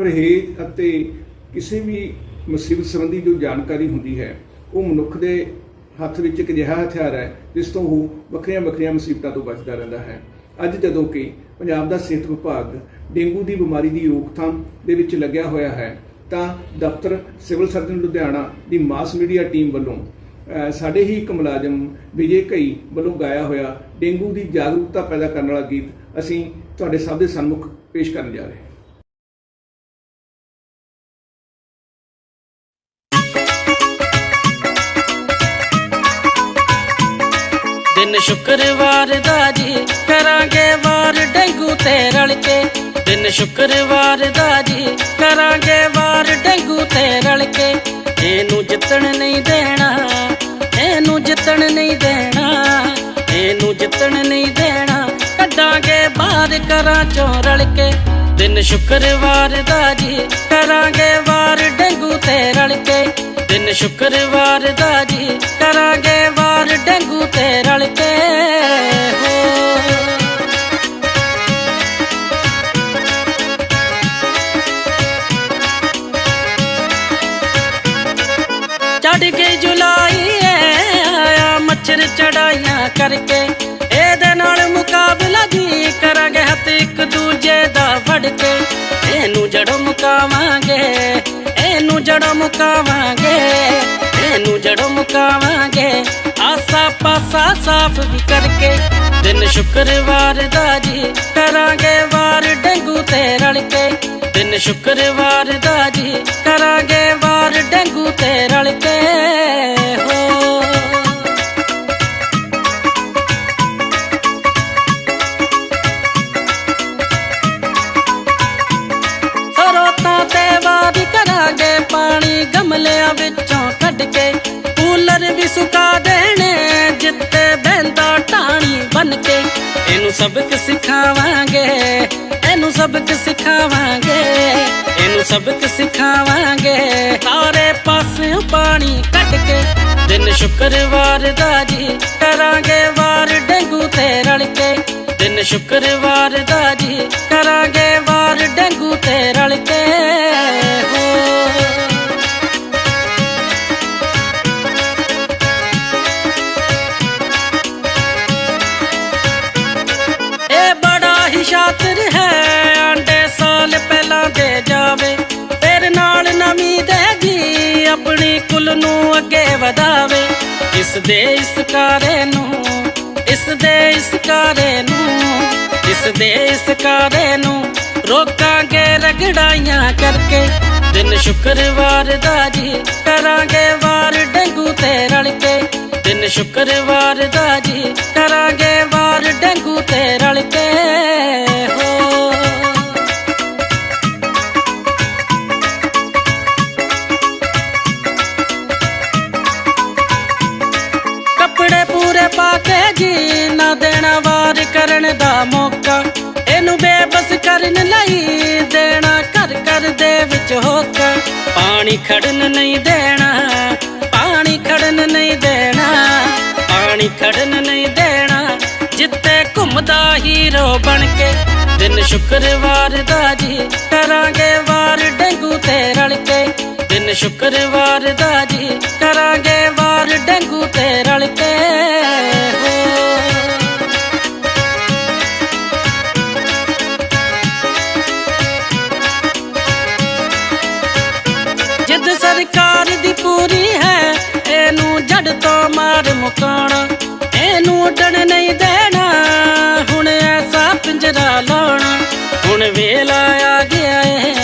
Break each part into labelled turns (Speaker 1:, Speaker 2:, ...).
Speaker 1: ਪਰਹੇਜ਼ ਅਤੇ ਕਿਸੇ ਵੀ ਮੁਸੀਬਤ ਸੰਬੰਧੀ ਜੋ ਜਾਣਕਾਰੀ ਹੁੰਦੀ ਹੈ, ਉਹ ਮਨੁੱਖ ਦੇ ਹੱਥ ਵਿੱਚ ਇੱਕ ਅਜਿਹਾ ਹਥਿਆਰ ਹੈ, ਜਿਸ ਤੋਂ ਉਹ ਵੱਖਰੀਆਂ ਵੱਖਰੀਆਂ ਮੁਸੀਬਤਾਂ ਤੋਂ ਬਚਦਾ ਰਹਿੰਦਾ ਹੈ। ਅੱਜ ਜਦੋਂ ਕਿ ਪੰਜਾਬ ਦਾ ਸਿਹਤ ਵਿਭਾਗ ਡੇਂਗੂ ਦੀ ਬਿਮਾਰੀ ਦੀ ਰੋਕਥਾਮ ਦੇ ਵਿੱਚ ਲੱਗਿਆ ਹੋਇਆ ਹੈ, ਤਾਂ ਦਫ਼ਤਰ ਸਿਵਲ ਸਰਜਨ ਲੁਧਿਆਣਾ ਦੀ ਮਾਸ ਮੀਡੀਆ ਟੀਮ ਵੱਲੋਂ ਸਾਡੇ ਹੀ ਇੱਕ ਮੁਲਾਜ਼ਮ ਵਿਜੇ ਕਈ ਵੱਲੋਂ ਗਾਇਆ ਹੋਇਆ ਡੇਂਗੂ ਦੀ ਜਾਗਰੂਕਤਾ ਪੈਦਾ ਕਰਨ ਵਾਲਾ ਗੀਤ ਅਸੀਂ ਤੁਹਾਡੇ ਸਭ ਦੇ ਸਨਮੁਖ ਪੇਸ਼ ਕਰਨ ਜਾ ਰਹੇ ਹਾਂ।
Speaker 2: ਤਿੰਨ ਸ਼ੁੱਕਰਵਾਰ ਦਾ ਜੀ ਕਰਾਂਗੇ ਵਾਰ ਡੇਂਗੂ ਤੇ ਰਲ ਕੇ। ਦਿਨ ਸ਼ੁੱਕਰਵਾਰ ਦਾ ਜੀ ਕਰਾਂਗੇ ਵਾਰ ਡੇਂਗੂ ਤੇ ਰਲ ਕੇ। ਇਹਨੂੰ ਜਿੱਤਣ ਨਹੀਂ ਦੇਣਾ, ਇਹਨੂੰ ਜਿੱਤਣ ਨਹੀਂ ਦੇਣਾ, ਇਹਨੂੰ ਜਿੱਤਣ ਨਹੀਂ ਦੇਣਾ। ਕੱਢਾਂਗੇ ਬਾਹਰ ਕਰਾਂ ਚੋਂ ਰਲ ਕੇ। ਦਿਨ ਸ਼ੁੱਕਰਵਾਰ ਦਾ ਜੀ ਕਰਾਂਗੇ ਵਾਰ ਡੇਂਗੂ ਤੇ ਰਲ ਕੇ। ਦਿਨ ਸ਼ੁੱਕਰਵਾਰ ਦਾ ਜੀ ਕਰਾਂਗੇ ਵਾਰ ਡੇਂਗੂ ਤੇ ਆਇਆ ਚੜਾਈਆਂ ਕਰਕੇ ਇਹਦੇ ਨਾਲ ਮੁਕਾਬਲਾ ਜੀ ਕਰਾਂਗੇ ਹੱਥ ਇੱਕ ਦੂਜੇ ਦਾ ਫੜ ਕੇ। ਇਹਨੂੰ ਜੜੋਂ ਮੁਕਾਵਾਂਗੇ, ਇਹਨੂੰ ਜੜੋਂ ਮੁਕਾਵਾਂਗੇ, ਇਹਨੂੰ ਜੜੋਂ ਮੁਕਾਵਾਂਗੇ। ਆਸਾ ਪਾਸਾ ਸਾਫ਼ ਵੀ ਕਰਕੇ ਦਿਨ ਸ਼ੁੱਕਰਵਾਰ ਦਾ ਜੀ ਕਰਾਂਗੇ ਵਾਰ ਡੇਂਗੂ ਤੇ ਰਲ ਕੇ। ਦਿਨ ਸ਼ੁੱਕਰਵਾਰ ਦਾ ਪਾਣੀ ਗਮਲਿਆਂ ਵਿੱਚੋਂ ਕੱਢ ਕੇ ਕੂਲਰ ਵੀ ਸੁਕਾ ਦੇਣੇ, ਜਿੱਤੇ ਬਹਿੰਦਾ ਟਾਣੀ ਬਨ ਕੇ। ਇਹਨੂੰ ਸਬਕ ਸਿਖਾਵਾਂਗੇ, ਇਹਨੂੰ ਸਬਕ ਸਿਖਾਵਾਂਗੇ, ਇਹਨੂੰ ਸਬਕ ਸਿਖਾਵਾਂਗੇ। ਸਾਰੇ ਪਾਸਿਓਂ ਪਾਣੀ ਕੱਢ ਕੇ ਦਿਨ ਸ਼ੁੱਕਰਵਾਰ ਦਾ ਜੀ ਕਰਾਂਗੇ ਵਾਰ ਡੇਂਗੂ ਤੇ ਰਲ ਕੇ। ਦਿਨ ਸ਼ੁੱਕਰਵਾਰ ਦਾ ਜੀ ਕਰਾਂਗੇ ਵਾਰ ਡੇਂਗੂ ਤੇ ਰਲ ਕੇ। ਵਧਾਵੇ, ਇਸ ਦੇ ਇਸ ਕਾਰੇ ਨੂੰ, ਇਸ ਦੇ ਇਸ ਕਾਰੇ ਨੂੰ, ਇਸ ਦੇ ਇਸ ਕਾਰੇ ਨੂੰ ਰੋਕਾਂਗੇ ਰਗੜਾਈਆਂ ਕਰਕੇ। ਦਿਨ ਸ਼ੁੱਕਰਵਾਰ ਦਾ ਜੀ, ਕਰਾਂਗੇ ਵਾਰ ਡੇਂਗੂ ਤੇ ਰਲ ਕੇ। ਦਿਨ ਸ਼ੁੱਕਰਵਾਰ ਦਾ ਜੀ ਕਰਾਂ ਕੇ ਨਾ ਦੇਣਾ ਵਾਰ ਕਰਨ ਦਾ ਮੌਕਾ? ਇਹਨੂੰ ਬੇਬਸ ਕਰਨ ਲਈ ਦੇਣਾ, ਘਰ ਘਰ ਦੇ ਵਿੱਚ ਹੋਕਾ। ਪਾਣੀ ਖੜਨ ਨਹੀਂ ਦੇਣਾ, ਪਾਣੀ ਖੜਨ ਨਹੀਂ ਦੇਣਾ, ਪਾਣੀ ਖੜਨ ਨਹੀਂ ਦੇਣਾ। ਜਿੱਤੇ ਘੁੰਮਦਾ ਹੀਰੋ ਬਣ ਕੇ, ਦਿਨ ਸ਼ੁੱਕਰਵਾਰ ਦਾ ਜੀ, ਕਰਾਂਗੇ ਵਾਰ ਡੰਗੂ ਤੇ ਰਲ ਕੇ। ਦਿਨ ਸ਼ੁੱਕਰਵਾਰ ਦਾ ਜੀ, ਕਰਾਂਗੇ ਵਾਰ ਡੇਂਗੂ ਤੇ ਰਲ ਕੇ। ਇਹਨੂੰ ਮਾਰ ਮੁਕਾਉਣਾ। ਇਹਨੂੰ ਉੱਡਣ ਨਹੀਂ ਦੇਣਾ। ਹੁਣ ਐਸਾ ਪਿੰਜਰਾ ਲਾਉਣਾ। ਹੁਣ ਵੇਲਾ ਆ ਗਿਆ ਏ।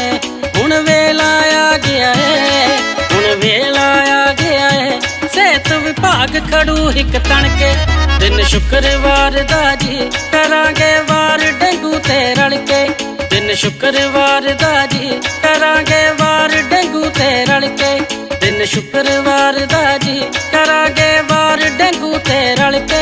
Speaker 2: ਹੁਣ ਵੇਲਾ ਆ ਗਿਆ ਏ। ਹੁਣ ਵੇਲਾ ਆ ਗਿਆ ਏ। ਸਿਹਤ ਵਿਭਾਗ ਖੜੂ ਇੱਕ ਤਣ ਕੇ ਦਿਨ ਸ਼ੁੱਕਰਵਾਰ ਦਾ ਜੀ। ਕਰਾਂਗੇ ਵਾਰ ਡੇਂਗੂ ਤੇ ਰਲ ਕੇ ਦਿਨ ਸ਼ੁੱਕਰਵਾਰ ਦਾ ਜੀ। ਕਰਾਂਗੇ ਵਾਰ ਡੇਂਗੂ ਤੇ ਰਲ ਕੇ ਦਿਨ ਸ਼ੁੱਕਰਵਾਰ ਦਾ ਜੀ। ਕਰਾਂਗੇ ਵਾਰ ਡੰਗੂ ਤੇ ਰਲ ਕੇ